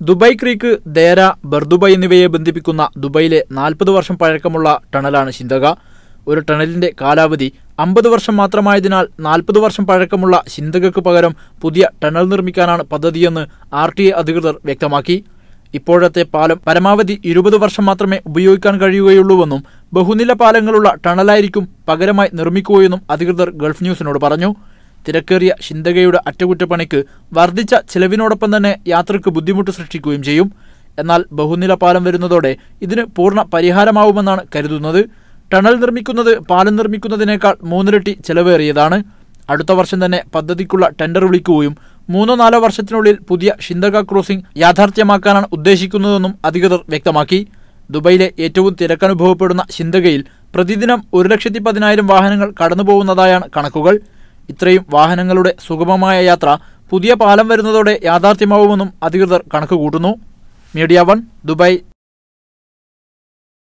Dubai creek ദേര Bur Dubai എന്നിവയെ ബന്ധിപ്പിക്കുന്ന ദുബൈയിലെ നാൽപ്പത് വർഷം പഴക്കമുള്ള ടണലാണ് ശിന്തക ഒരു ടണലിന്റെ കാലാവധി അമ്പത് വർഷം മാത്രമായതിനാൽ നാൽപ്പത് വർഷം പഴക്കമുള്ള ശിന്തകക്ക് പകരം പുതിയ ടണൽ നിർമ്മിക്കാനാണ് പദ്ധതിയെന്ന് ആർ ടി എ അധികൃതർ വ്യക്തമാക്കി. ഇപ്പോഴത്തെ പാലം പരമാവധി ഇരുപത് വർഷം മാത്രമേ ഉപയോഗിക്കാൻ കഴിയുകയുള്ളൂവെന്നും ബഹുനില പാലങ്ങളുള്ള ടണലായിരിക്കും പകരമായി നിർമ്മിക്കുകയെന്നും അധികൃതർ ഗൾഫ് ന്യൂസിനോട് പറഞ്ഞു. തിരക്കേറിയ ഷിന്തകയുടെ അറ്റകുറ്റപ്പണിക്ക് വർദ്ധിച്ച ചിലവിനോടൊപ്പം തന്നെ യാത്രയ്ക്ക് ബുദ്ധിമുട്ട് സൃഷ്ടിക്കുകയും ചെയ്യും. എന്നാൽ ബഹുനില പാലം വരുന്നതോടെ ഇതിന് പൂർണ പരിഹാരമാവുമെന്നാണ് കരുതുന്നത്. ടണൽ നിർമ്മിക്കുന്നത് പാലം നിർമ്മിക്കുന്നതിനേക്കാൾ മൂന്നിരട്ടി ചെലവേറിയതാണ്. അടുത്ത വർഷം തന്നെ പദ്ധതിക്കുള്ള ടെൻഡർ വിളിക്കുകയും മൂന്നോ നാലോ വർഷത്തിനുള്ളിൽ പുതിയ ഷിന്തക ക്രോസിംഗ് യാഥാർത്ഥ്യമാക്കാനാണ് ഉദ്ദേശിക്കുന്നതെന്നും അധികൃതർ വ്യക്തമാക്കി. ദുബൈയിലെ ഏറ്റവും തിരക്കനുഭവപ്പെടുന്ന ഷിന്തകയിൽ പ്രതിദിനം ഒരു ലക്ഷത്തി പതിനായിരം വാഹനങ്ങൾ കടന്നുപോകുന്നതായാണ് കണക്കുകൾ. ഇത്രയും വാഹനങ്ങളുടെ സുഗമമായ യാത്ര പുതിയ പാലം വരുന്നതോടെ യാഥാർത്ഥ്യമാവുമെന്നും അധികൃതർ കണക്കുകൂട്ടുന്നു. Media one Dubai